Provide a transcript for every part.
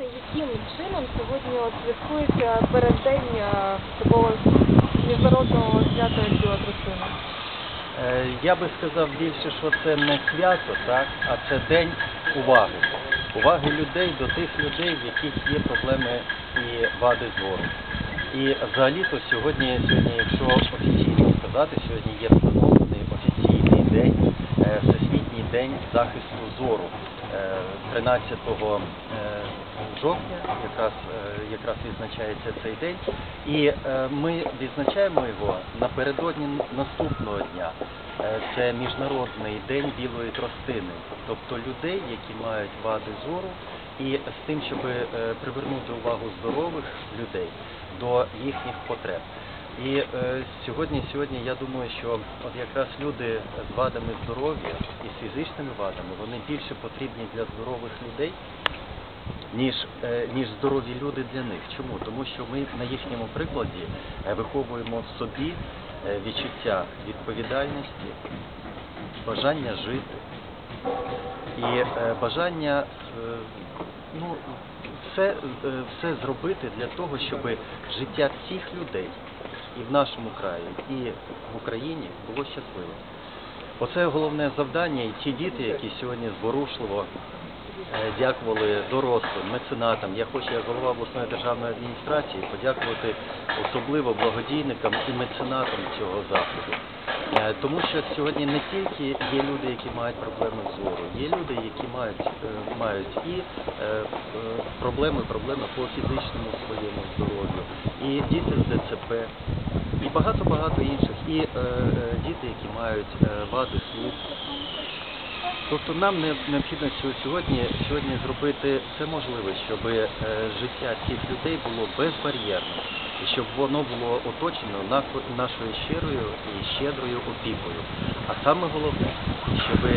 Яким чином сьогодні от святкується переддень е, такого міжнародного свята як Біла Тростина? Е, Я би сказав більше, що це не свято, так, а це день уваги. Уваги людей до тих людей, в яких є проблеми і вади зору. І взагалі-то сьогодні, сьогодні, якщо офіційно сказати, сьогодні є встановлений офіційний день, е, Всесвітній день захисту зору. Е, 13 е, жовтня якраз, е, якраз відзначається цей день. І е, ми відзначаємо його напередодні наступного дня. Е, Це Міжнародний день білої тростини, тобто людей, які мають вади зору, і з тим, щоб е, привернути увагу здорових людей до їхніх потреб. І е, сьогодні, сьогодні я думаю, що от якраз люди з вадами здоров'я і з фізичними вадами вони більше потрібні для здорових людей, ніж, е, ніж здорові люди для них. Чому? Тому що ми на їхньому прикладі е, виховуємо в собі е, відчуття відповідальності, бажання жити і е, бажання е, ну, все, е, все зробити для того, щоб життя всіх людей і в нашому краї, і в Україні було щасливим. Оце головне завдання, і ті діти, які сьогодні зворушливо дякували дорослим, меценатам. Я хочу, як голова обласної державної адміністрації, подякувати особливо благодійникам і меценатам цього заходу. Е, Тому що сьогодні не тільки є люди, які мають проблеми зору, є люди, які мають, е, мають і е, е, проблеми, проблеми по фізичному своєму здоров'ю, і діти з ДЦП, і багато-багато інших, і е, е, діти, які мають е, вади слуху. Тобто нам необхідно сьогодні, сьогодні зробити все можливе, щоб е, життя цих людей було безбар'єрним, і щоб воно було оточено на- нашою щирою і щедрою опікою. А саме головне, щоб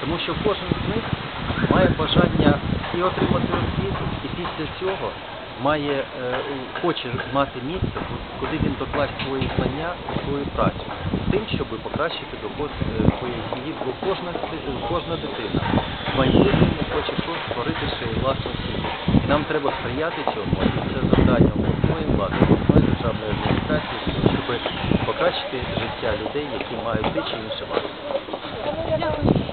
тому що кожен з них має бажання і отримати освіту, і після цього має, е, хоче мати місце, куди він докласть свої знання свою працю, з тим, щоб покращити доход е, сім'ї, бо кожна, кожна дитина в майбутньому хоче створити свою власну сім'ю. Нам треба сприяти цьому, і це завдання обласної влади, обласної державної адміністрації, щоб покращити життя людей, які мають ті чи вади. Дякую.